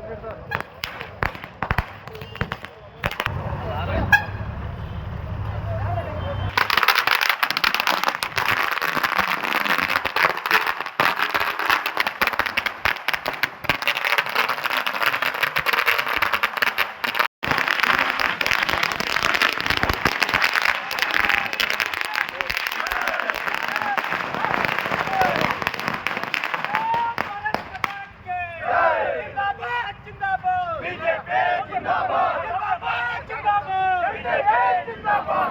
Yeah, জিন্দাবাদ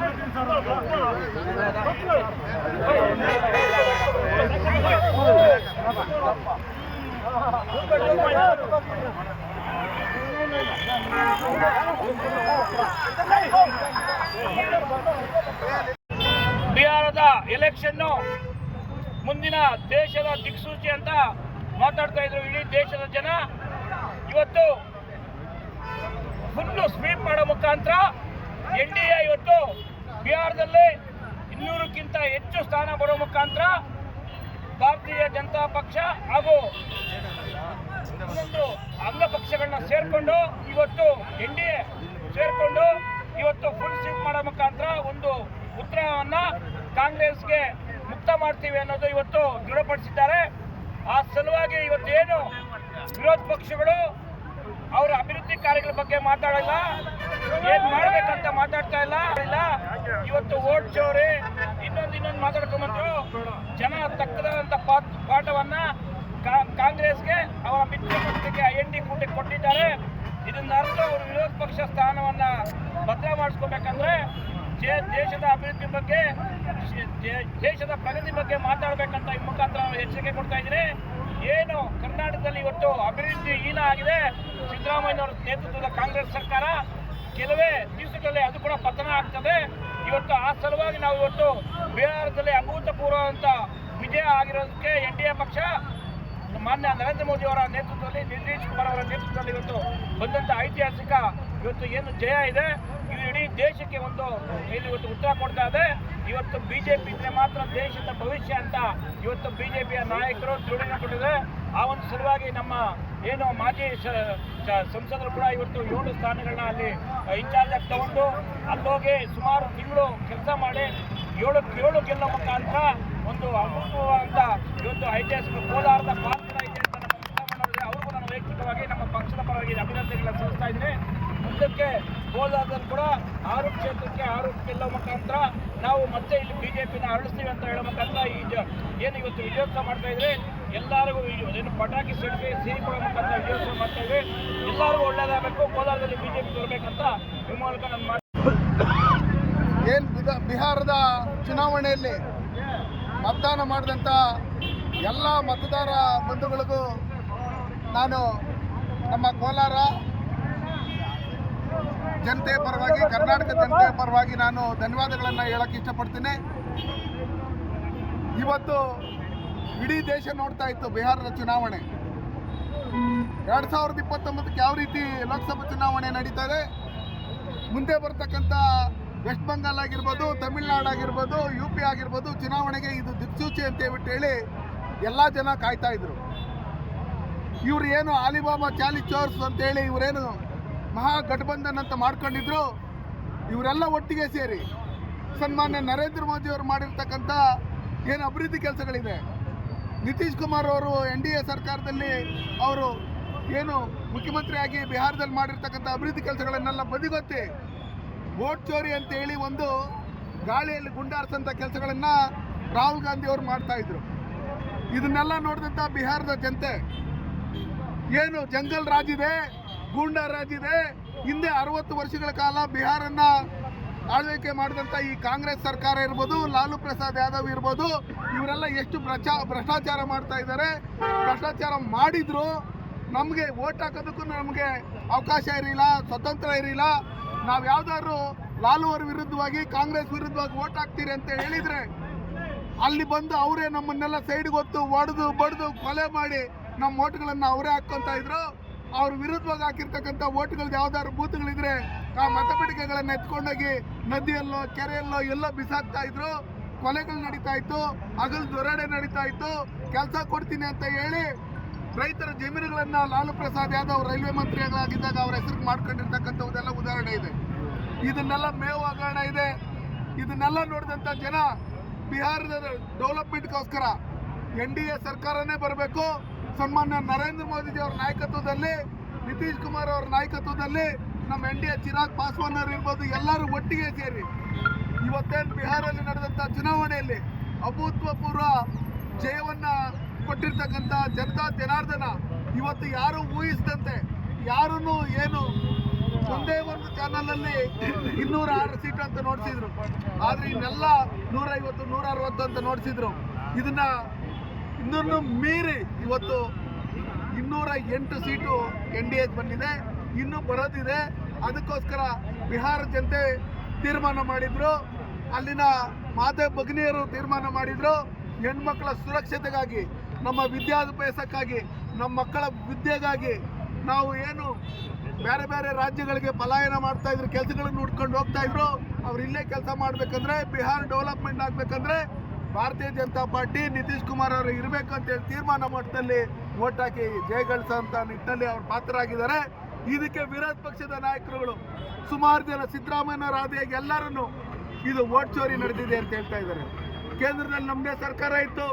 ಬಿಹಾರದ election ಮುಂದಿನ ದೇಶದ ದಿಕ್ಸೂಚಿ ಅಂತ ಮಾತಾಡ್ತಾ ಇದ್ರು ಇಡೀ ದೇಶದ ಜನ. ಇವತ್ತು ಫುಲ್ಲು ಸ್ವೀಪ್ ಮಾಡೋ ಮುಖಾಂತರ ಎನ್ ಡಿ ಎ ಇವತ್ತು ಬಿಹಾರದಲ್ಲಿ ಇನ್ನೂರಕ್ಕಿಂತ ಹೆಚ್ಚು ಸ್ಥಾನ ಬರೋ ಮುಖಾಂತರ ಭಾರತೀಯ ಜನತಾ ಪಕ್ಷ ಹಾಗೂ ಇನ್ನೊಂದು ಅಂಗ ಪಕ್ಷಗಳನ್ನ ಸೇರ್ಕೊಂಡು ಇವತ್ತು ಎನ್ ಡಿ ಎ ಸೇರ್ಕೊಂಡು ಇವತ್ತು ಫುಲ್ ಸ್ವೀಪ್ ಮಾಡೋ ಮುಖಾಂತರ ಒಂದು ಉತ್ತರವನ್ನು ಕಾಂಗ್ರೆಸ್ಗೆ ಮುಕ್ತ ಮಾಡ್ತೀವಿ ಅನ್ನೋದು ಇವತ್ತು ದೃಢಪಡಿಸಿದ್ದಾರೆ. ಆ ಸಲುವಾಗಿ ಇವತ್ತೇನು ವಿರೋಧ ಪಕ್ಷಗಳು ಅವರ ಅಭಿವೃದ್ಧಿ ಕಾರ್ಯಗಳ ಬಗ್ಗೆ ಮಾತಾಡಲ್ಲ. ಏನ್ ಮಾಡ್ಬೇಕಂತ ಮಾತಾಡ್ತಾ ಇಲ್ಲ? ಇಲ್ಲ. ಇವತ್ತು ಓಟ್ ಜೋರಿ ಇನ್ನೊಂದು ಇನ್ನೊಂದು ಮಾತಾಡ್ಕೊಂಡ್ಬಂದ್ರು ಜನ ತಕ್ಕದಂತ ಪಾಠ- ಪಾಠವನ್ನ ಕಾಂಗ್ರೆಸ್ಗೆ ಅವರ ಮಿತ್ರ ಪಕ್ಷಕ್ಕೆ ಐ ಎನ್ ಡಿ ಕೂಟಕ್ಕೆ ಕೊಟ್ಟಿದ್ದಾರೆ. ಇದನ್ನ ಅರ್ಥ ಅವರು ವಿರೋಧ ಪಕ್ಷ ಸ್ಥಾನವನ್ನ ಭದ್ರ ಮಾಡಿಸ್ಕೋಬೇಕಂದ್ರೆ ದೇಶದ ಅಭಿವೃದ್ಧಿ ಬಗ್ಗೆ ದೇಶದ ಪ್ರಗತಿ ಬಗ್ಗೆ ಮಾತಾಡ್ಬೇಕಂತ ಈ ಮುಖಾಂತರ ಎಚ್ಚರಿಕೆ ಕೊಡ್ತಾ ಇದ್ದೀನಿ ಏನು? ಕರ್ನಾಟಕದಲ್ಲಿ ಇವತ್ತು ಅಭಿವೃದ್ಧಿ ಹೀನ ಆಗಿದೆ. ಸಿದ್ದರಾಮಯ್ಯನವರ ನೇತೃತ್ವದ ಕಾಂಗ್ರೆಸ್ ಸರ್ಕಾರ ಕೆಲವೇ ದಿವಸಗಳಲ್ಲಿ ಅದು ಕೂಡ ಪತನ ಆಗ್ತದೆ. ಇವತ್ತು ಆ ಸಲುವಾಗಿ ನಾವು ಇವತ್ತು ಬಿಹಾರದಲ್ಲಿ ಅಭೂತಪೂರ್ವವಂತ ವಿಜಯ ಆಗಿರೋದಕ್ಕೆ ಎನ್ ಡಿ ಎ ಪಕ್ಷ, ಮಾನ್ಯ ನರೇಂದ್ರ ಮೋದಿ ಅವರ ನೇತೃತ್ವದಲ್ಲಿ, ನಿತೀಶ್ ಕುಮಾರ್ ಅವರ ನೇತೃತ್ವದಲ್ಲಿ ಇವತ್ತು ಬಂದಂತ ಐತಿಹಾಸಿಕ ಇವತ್ತು ಏನು ಜಯ ಇದೆ. ಇದು ಇಡೀ ದೇಶಕ್ಕೆ ಒಂದು ಇಲ್ಲಿ ಇವತ್ತು ಉತ್ತರ ಕೊಡ್ತಾ ಇದೆ. ಇವತ್ತು ಬಿಜೆಪಿ ಇದ್ರೆ ಮಾತ್ರ ದೇಶದ ಭವಿಷ್ಯ ಅಂತ ಇವತ್ತು ಬಿಜೆಪಿಯ ನಾಯಕರು ದೃಢಪಟ್ಟಿದೆ ಆ ಒಂದು ಸಲುವಾಗಿ ನಮ್ಮ ಏನು ಮಾಜಿ ಸಂಸದರು ಕೂಡ ಇವತ್ತು ಏಳು ಸ್ಥಾನಗಳನ್ನ ಅಲ್ಲಿ ಇನ್ಚಾರ್ಜ್ ಆಗಿ ತಗೊಂಡು ಅಲ್ಲೋಗಿ ಸುಮಾರು ತಿಂಗಳು ಕೆಲಸ ಮಾಡಿ ಏಳು ಏಳು ಗೆಲ್ಲೋ ಮುಖಾಂತರ ಒಂದು ಅಂತ ಇವತ್ತು ಐತಿಹಾಸಿಕ ಕೋಲಾರದ ಪಾತ್ರ ಇದೆ ಅಂತ ಅವ್ರಿಗೂ ನಾನು ವೈಯಕ್ತಿಕವಾಗಿ ನಮ್ಮ ಪಕ್ಷದ ಪರವಾಗಿ ಅಭಿನಂದನೆಗಳನ್ನ ಸಲ್ಲಿಸ್ತಾ ಇದ್ದೀನಿ. ಮುಂದಕ್ಕೆ ಕೋಲಾರದಲ್ಲಿ ಕೂಡ ಆರು ಕ್ಷೇತ್ರಕ್ಕೆ ಆರು ಗೆಲ್ಲೋ ಮುಖಾಂತರ ನಾವು ಮತ್ತೆ ಇಲ್ಲಿ ಬಿಜೆಪಿನ ಅರಳಿಸ್ತೀವಿ ಅಂತ ಹೇಳೋ ಮುಖಾಂತರ ಈ ಜ- ಏನು ಇವತ್ತು ವಿಜಯೋತ್ಸವ ಮಾಡ್ತಾ ಇದ್ರೆ? ಎಲ್ಲರಿಗೂ ವಿಡಿಯೋ. ಏನು ಪಟಾಕಿ ಸಿಡಿಸಿ ಸಿಹಿ ಕೊಡೋ ಮುಖಾಂತರ ವಿಜಯೋತ್ಸವ ಮಾಡ್ತಾ ಇದ್ವಿ ಎಲ್ಲರಿಗೂ ಒಳ್ಳೇದಾಗಬೇಕು. ಕೋಲಾರದಲ್ಲಿ ಬಿಜೆಪಿ ಬರಬೇಕಂತ ಈ ಮೂಲಕ ನಾನು ಏನು ಬಿಹಾರದ ಚುನಾವಣೆಯಲ್ಲಿ ಮತದಾನ ಮಾಡಿದಂಥ ಎಲ್ಲ ಮತದಾರ ಬಂಧುಗಳಿಗೂ ನಾನು ನಮ್ಮ ಕೋಲಾರ ಜನತೆ ಪರವಾಗಿ, ಕರ್ನಾಟಕ ಜನತೆ ಪರವಾಗಿ ನಾನು ಧನ್ಯವಾದಗಳನ್ನು ಹೇಳಕ್ಕೆ ಇಷ್ಟಪಡ್ತೀನಿ. ಇವತ್ತು ಇಡೀ ದೇಶ ನೋಡ್ತಾ ಇತ್ತು ಬಿಹಾರದ ಚುನಾವಣೆ. ಎರಡು ಸಾವಿರದ ಇಪ್ಪತ್ತೊಂಬತ್ತಕ್ಕೆ ಯಾವ ರೀತಿ ಲೋಕಸಭಾ ಚುನಾವಣೆ ನಡೀತಾ ಇದೆ? ಮುಂದೆ ಬರ್ತಕ್ಕಂಥ ವೆಸ್ಟ್ ಬಂಗಾಲ್ ಆಗಿರ್ಬೋದು, ತಮಿಳ್ನಾಡು ಆಗಿರ್ಬೋದು, ಯು ಪಿ ಆಗಿರ್ಬೋದು, ಚುನಾವಣೆಗೆ ಇದು ದಿಕ್ಸೂಚಿ ಅಂತ ಹೇಳ್ಬಿಟ್ಟು ಹೇಳಿ ಎಲ್ಲ ಜನ ಕಾಯ್ತಾ ಇದ್ರು. ಇವ್ರು ಏನು ಆಲಿಬಾಬಾ ಚಾಲಿ ಚೋರ್ಸ್ ಅಂತೇಳಿ ಇವರೇನು ಮಹಾಗಠಬಂಧನ್ ಅಂತ ಮಾಡ್ಕೊಂಡಿದ್ರು, ಇವರೆಲ್ಲ ಒಟ್ಟಿಗೆ ಸೇರಿ ಸನ್ಮಾನ್ಯ ನರೇಂದ್ರ ಮೋದಿ ಅವರು ಮಾಡಿರ್ತಕ್ಕಂಥ ಏನು ಅಭಿವೃದ್ಧಿ ಕೆಲಸಗಳಿದೆ. ನಿತೀಶ್ ಕುಮಾರ್ ಅವರು ಎನ್ ಡಿ ಎ ಸರ್ಕಾರದಲ್ಲಿ ಅವರು ಏನು ಮುಖ್ಯಮಂತ್ರಿಯಾಗಿ ಬಿಹಾರದಲ್ಲಿ ಮಾಡಿರ್ತಕ್ಕಂಥ ಅಭಿವೃದ್ಧಿ ಕೆಲಸಗಳನ್ನೆಲ್ಲ ಬದಿಗೊತ್ತಿ ವೋಟ್ ಚೋರಿ ಅಂತ ಹೇಳಿ ಒಂದು ಗಾಳಿಯಲ್ಲಿ ಗುಂಡಾರಿಸಂಥ ಕೆಲಸಗಳನ್ನ ರಾಹುಲ್ ಗಾಂಧಿ ಅವರು ಮಾಡ್ತಾ ಇದ್ರು. ಇದನ್ನೆಲ್ಲ ನೋಡಿದಂಥ ಬಿಹಾರದ ಜನತೆ, ಏನು ಜಂಗಲ್ ರಾಜ್ ಇದೆ, ಗೂಂಡಾ ರಾಜ್ ಇದೆ, ಹಿಂದೆ ಅರವತ್ತು ವರ್ಷಗಳ ಕಾಲ ಬಿಹಾರನ್ನ ಆಳ್ವಿಕೆ ಮಾಡಿದಂಥ ಈ ಕಾಂಗ್ರೆಸ್ ಸರ್ಕಾರ ಇರ್ಬೋದು, ಲಾಲು ಪ್ರಸಾದ್ ಯಾದವ್ ಇರ್ಬೋದು, ಇವರೆಲ್ಲ ಎಷ್ಟು ಪ್ರಚಾ, ಭ್ರಷ್ಟಾಚಾರ ಮಾಡ್ತಾ ಇದ್ದಾರೆ. ಭ್ರಷ್ಟಾಚಾರ ಮಾಡಿದ್ರು, ನಮಗೆ ಓಟ್ ಹಾಕೋದಕ್ಕೂ ನಮಗೆ ಅವಕಾಶ ಇರಲಿಲ್ಲ, ಸ್ವತಂತ್ರ ಇರಲಿಲ್ಲ. ನಾವು ಯಾವ್ದಾದ್ರು ಲಾಲು ಅವ್ರ ವಿರುದ್ಧವಾಗಿ, ಕಾಂಗ್ರೆಸ್ ವಿರುದ್ಧವಾಗಿ ಓಟ್ ಹಾಕ್ತೀರಿ ಅಂತ ಹೇಳಿದ್ರೆ, ಅಲ್ಲಿ ಬಂದು ಅವರೇ ನಮ್ಮನ್ನೆಲ್ಲ ಸೈಡ್ಗೆ ಹೊತ್ತು ಒಡೆದು, ಬಡ್ದು, ಕೊಲೆ ಮಾಡಿ ನಮ್ಮ ಓಟ್ಗಳನ್ನು ಅವರೇ ಹಾಕ್ಕೊತಾ ಇದ್ರು. ಅವ್ರ ವಿರುದ್ಧವಾಗಿ ಹಾಕಿರ್ತಕ್ಕಂಥ ಓಟ್ಗಳದ್ದು ಯಾವ್ದಾದ್ರು ಬೂತ್ಗಳಿದ್ರೆ ಆ ಮತಪೆಟ್ಟಿಗೆಗಳನ್ನ ಎತ್ಕೊಂಡೋಗಿ ನದಿಯಲ್ಲೋ, ಕೆರೆಯಲ್ಲೋ ಎಲ್ಲ ಬಿಸಾಕ್ತಾ ಇದ್ರು, ಕೊಲೆಗಳು ನಡೀತಾ ಇತ್ತು, ಹಗಲು ದೊರಡೆ ನಡೀತಾ ಇತ್ತು, ಕೆಲಸ ಕೊಡ್ತೀನಿ ಅಂತ ಹೇಳಿ ರೈತರ ಜಮೀನುಗಳನ್ನ ಲಾಲು ಪ್ರಸಾದ್ ಯಾದವ್ ರೈಲ್ವೆ ಮಂತ್ರಿಗಳಾಗಿದ್ದಾಗ ಅವ್ರ ಹೆಸರು ಮಾಡ್ಕೊಂಡಿರ್ತಕ್ಕಂಥದ್ದೆಲ್ಲ ಉದಾಹರಣೆ ಇದೆ. ಇದನ್ನೆಲ್ಲ ಮೇವು ಹಗರಣ ಇದೆ. ಇದನ್ನೆಲ್ಲ ನೋಡಿದಂಥ ಜನ ಬಿಹಾರದ ಡೆವಲಪ್ಮೆಂಟ್ಗೋಸ್ಕರ ಎನ್ ಡಿ ಎ ಸರ್ಕಾರನೇ ಬರಬೇಕು. ಸನ್ಮಾನ್ಯ ನರೇಂದ್ರ ಮೋದಿಜಿ ಅವರ ನಾಯಕತ್ವದಲ್ಲಿ, ನಿತೀಶ್ ಕುಮಾರ್ ಅವರ ನಾಯಕತ್ವದಲ್ಲಿ ನಮ್ಮ N D A Chirag Paswan ಅವರು ಇರ್ಬೋದು, ಎಲ್ಲರೂ ಒಟ್ಟಿಗೆ ಸೇರಿ ಇವತ್ತೇನು ಬಿಹಾರಲ್ಲಿ ನಡೆದಂಥ ಚುನಾವಣೆಯಲ್ಲಿ ಅಭೂತಪೂರ್ವ ಜಯವನ್ನ ಕೊಟ್ಟಿರ್ತಕ್ಕಂಥ ಜನತಾ ಜನಾರ್ದನ ಇವತ್ತು ಯಾರು ಊಹಿಸಿದಂತೆ, ಯಾರನ್ನು ಏನು ಒಂದೇ ಒಂದು ಚಾನಲಲ್ಲಿ ಇನ್ನೂರ ಆರು ಸೀಟ್ ಅಂತ ನೋಡ್ತಿದ್ರು ಆದ್ರೆ ಇನ್ನೆಲ್ಲ ನೂರೈವತ್ತು ನೂರ ಅರವತ್ತು ಅಂತ ನೋಡಿಸಿದ್ರು. ಇದನ್ನ ಇನ್ನೊಂದು ಮೀರಿ ಇವತ್ತು ಇನ್ನೂರ ಎಂಟು ಸೀಟು ಎನ್ ಡಿ ಎಗೆ ಬಂದಿದೆ. ಇನ್ನೂ ಬರೋದಿದೆ. ಅದಕ್ಕೋಸ್ಕರ ಬಿಹಾರ ಜನತೆ ತೀರ್ಮಾನ ಮಾಡಿದ್ರು. ಅಲ್ಲಿನ ಮಾತೆ ಭಗ್ನಿಯರು ತೀರ್ಮಾನ ಮಾಡಿದ್ರು. ಹೆಣ್ಮಕ್ಳ ಸುರಕ್ಷತೆಗಾಗಿ, ನಮ್ಮ ವಿದ್ಯಾಭ್ಯಾಸಕ್ಕಾಗಿ, ನಮ್ಮ ಮಕ್ಕಳ ವಿದ್ಯೆಗಾಗಿ ನಾವು ಏನು ಬೇರೆ ಬೇರೆ ರಾಜ್ಯಗಳಿಗೆ ಪಲಾಯನ ಮಾಡ್ತಾ ಇದ್ರು, ಕೆಲಸಗಳನ್ನು ಹುಡ್ಕೊಂಡು ಹೋಗ್ತಾ ಇದ್ರು. ಅವ್ರು ಇಲ್ಲೇ ಕೆಲಸ ಮಾಡ್ಬೇಕಂದ್ರೆ, ಬಿಹಾರ್ ಡೆವಲಪ್ಮೆಂಟ್ ಆಗ್ಬೇಕಂದ್ರೆ ಭಾರತೀಯ ಜನತಾ ಪಾರ್ಟಿ ನಿತೀಶ್ ಕುಮಾರ್ ಅವರು ಇರಬೇಕು ಅಂತ ಹೇಳಿ ತೀರ್ಮಾನ ಮಟ್ಟದಲ್ಲಿ ವೋಟ್ ಹಾಕಿ ಜಯಗಳಿಸೋಂಥ ನಿಟ್ಟಿನಲ್ಲಿ ಅವ್ರು ಪಾತ್ರರಾಗಿದ್ದಾರೆ. ಇದಕ್ಕೆ ವಿರೋಧ ಪಕ್ಷದ ನಾಯಕರುಗಳು ಸುಮಾರು ಜನ ಸಿದ್ದರಾಮಯ್ಯನವರ ಆದಿಯಾಗಿ ಎಲ್ಲರನ್ನು ಇದು ಓಟ್ ಚೋರಿ ನಡೆದಿದೆ ಅಂತ ಹೇಳ್ತಾ ಇದ್ದಾರೆ. ಕೇಂದ್ರದಲ್ಲಿ ನಮ್ಮದೇ ಸರ್ಕಾರ ಇತ್ತು.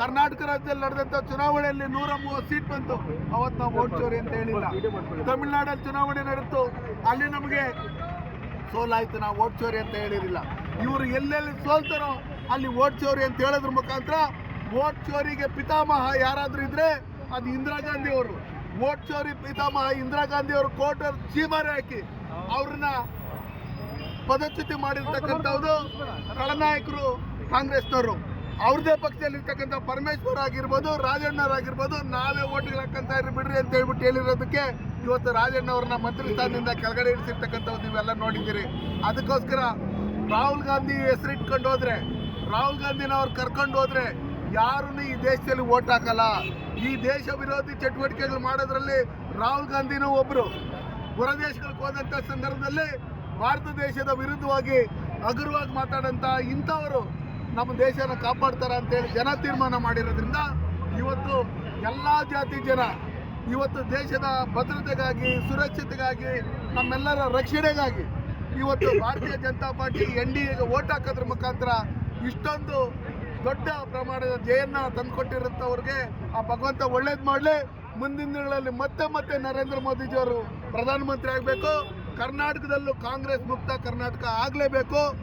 ಕರ್ನಾಟಕ ರಾಜ್ಯದಲ್ಲಿ ನಡೆದಂಥ ಚುನಾವಣೆಯಲ್ಲಿ ನೂರ ಮೂವತ್ತು ಸೀಟ್ ಬಂತು. ಅವತ್ತು ನಾವು ಓಟ್ ಚೋರಿ ಅಂತ ಹೇಳಿಲ್ಲ. ತಮಿಳುನಾಡಲ್ಲಿ ಚುನಾವಣೆ ನಡೆಯಿತು ಅಲ್ಲಿ ನಮಗೆ ಸೋಲಾಯಿತು. ನಾವು ಓಟ್ ಚೋರಿ ಅಂತ ಹೇಳಿರಲಿಲ್ಲ. ಇವರು ಎಲ್ಲೆಲ್ಲಿ ಸೋಲ್ತಾರೋ ಅಲ್ಲಿ ಓಟ್ ಚೋರಿ ಅಂತ ಹೇಳೋದ್ರ ಮುಖಾಂತರ ಓಟ್ ಚೋರಿಗೆ ಪಿತಾಮಹ ಯಾರಾದ್ರೂ ಇದ್ರೆ ಅದು ಇಂದಿರಾ ಗಾಂಧಿ ಅವರು. ಓಟ್ ಚೋರಿ ಪಿತಾಮಹ ಇಂದಿರಾ ಗಾಂಧಿ ಅವರು ಕೋರ್ಟ್ ಚೀಮಾರಿ ಹಾಕಿ ಅವ್ರನ್ನ ಪದಚ್ಯುತಿ ಮಾಡಿರ್ತಕ್ಕಂಥವ್ರು ಖಳನಾಯಕರು, ಕಾಂಗ್ರೆಸ್ನವರು. ಅವ್ರದೇ ಪಕ್ಷದಲ್ಲಿರ್ತಕ್ಕಂಥ ಪರಮೇಶ್ವರ್ ಆಗಿರ್ಬೋದು ರಾಜಣ್ಣವರಾಗಿರ್ಬೋದು ನಾವೇ ಓಟ್ಗಳು ಹಾಕಂತ ಬಿಡ್ರಿ ಅಂತ ಹೇಳ್ಬಿಟ್ಟು ಹೇಳಿರೋದಕ್ಕೆ ಇವತ್ತು ರಾಜಣ್ಣ ಅವ್ರನ್ನ ಮಂತ್ರಿ ಸ್ಥಾನದಿಂದ ಕೆಳಗಡೆ ಇಳಿಸಿರ್ತಕ್ಕಂಥವ್ರು ನೀವೆಲ್ಲ ನೋಡಿದ್ದೀರಿ. ಅದಕ್ಕೋಸ್ಕರ ರಾಹುಲ್ ಗಾಂಧಿ ಹೆಸರಿಟ್ಕೊಂಡು ಹೋದ್ರೆ ರಾಹುಲ್ ಗಾಂಧಿನವ್ರು ಕರ್ಕೊಂಡು ಹೋದ್ರೆ ಯಾರನ್ನು ಈ ದೇಶದಲ್ಲಿ ಓಟ್ ಹಾಕಲ್ಲ? ಈ ದೇಶ ವಿರೋಧಿ ಚಟುವಟಿಕೆಗಳು ಮಾಡೋದ್ರಲ್ಲಿ ರಾಹುಲ್ ಗಾಂಧಿನೂ ಒಬ್ರು. ಹೊರ ದೇಶಗಳಿಗೆ ಹೋದಂಥ ಸಂದರ್ಭದಲ್ಲಿ ಭಾರತ ದೇಶದ ವಿರುದ್ಧವಾಗಿ ಹಗುರವಾಗಿ ಮಾತಾಡಂತ ಇಂಥವರು ನಮ್ಮ ದೇಶನ ಕಾಪಾಡ್ತಾರ ಅಂತೇಳಿ ಜನ ತೀರ್ಮಾನ ಮಾಡಿರೋದ್ರಿಂದ ಇವತ್ತು ಎಲ್ಲ ಜಾತಿ ಜನ ಇವತ್ತು ದೇಶದ ಭದ್ರತೆಗಾಗಿ, ಸುರಕ್ಷತೆಗಾಗಿ, ನಮ್ಮೆಲ್ಲರ ರಕ್ಷಣೆಗಾಗಿ ಇವತ್ತು Bharatiya Janata party N D ಎಗೆ ಓಟ್ ಹಾಕೋದ್ರ ಮುಖಾಂತರ ಇಷ್ಟೊಂದು ದೊಡ್ಡ ಪ್ರಮಾಣದ ಜಯನ್ನ ತಂದುಕೊಟ್ಟಿರುತ್ತವ್ರಿಗೆ ಆ ಭಗವಂತ ಒಳ್ಳೇದು ಮಾಡಲಿ. ಮುಂದಿನ ದಿನಗಳಲ್ಲಿ ಮತ್ತೆ ಮತ್ತೆ ನರೇಂದ್ರ ಮೋದಿಜಿಯವರು ಪ್ರಧಾನಮಂತ್ರಿ ಆಗಬೇಕು. ಕರ್ನಾಟಕದಲ್ಲೂ ಕಾಂಗ್ರೆಸ್ ಮುಕ್ತ ಕರ್ನಾಟಕ ಆಗಲೇಬೇಕು.